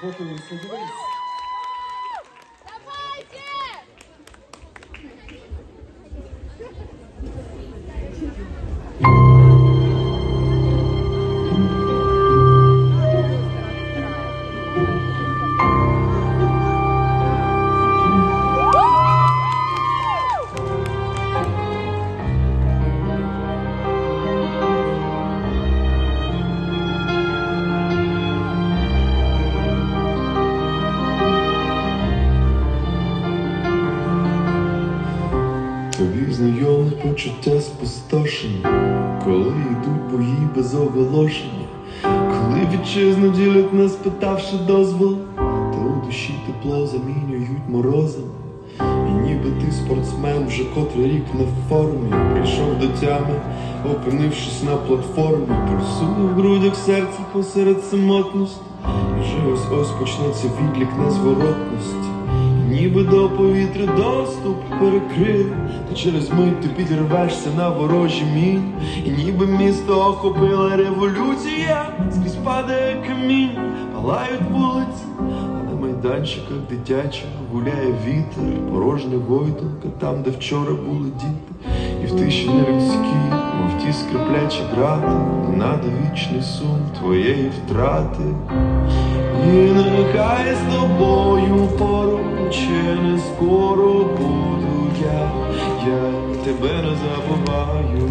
ごくお急ぎです Тобі знайоме почуття спустошення, коли йдуть бої без оголошення, коли вітчизну ділять, не спитавши дозволу, то у душі тепло замінюють морозом. І ніби ти спортсмен вже котрий рік в формі, прийшов до тями, опинившись на платформі, пульсує в грудях серце посеред самотності, і вже ось ось почнеться відлік незворотності. Ніби до повітря доступ перекрили, та через мить ти підірвешся на ворожі мінь, і ніби місто охопила революція, скрізь падає камінь, палають вулиці, а на майданчиках дитячих гуляє вітер, порожня гойдалка, там, де вчора були діти, і в тиші нелюдській, ті скриплячі грати, надо вічний сум твоєї втрати. І нехай з тобою поруч не скоро буду я, я тебе не забуваю,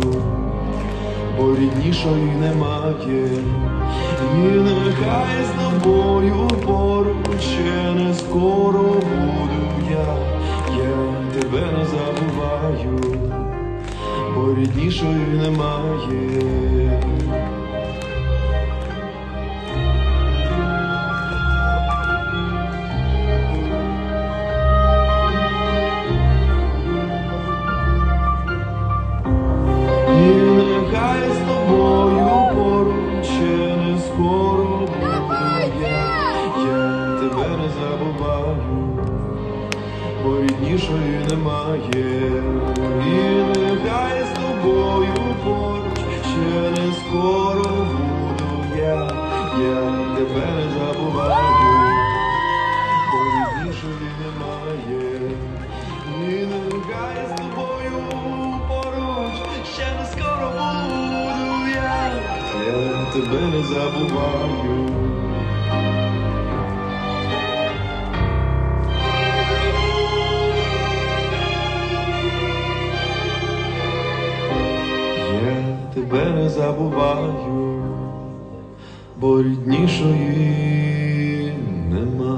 бо ріднішої немає. І нехай з тобою поруч не скоро буду я, я тебе не забуваю, ріднішої немає. Бо ріднішої немає. І нехай з тобою поруч ще не скоро буду я, я тебе не забуваю, бо ріднішої немає. І нехай з тобою поруч ще не скоро буду я, я тебе не забуваю. тебе не забуваю, бо ріднішої нема.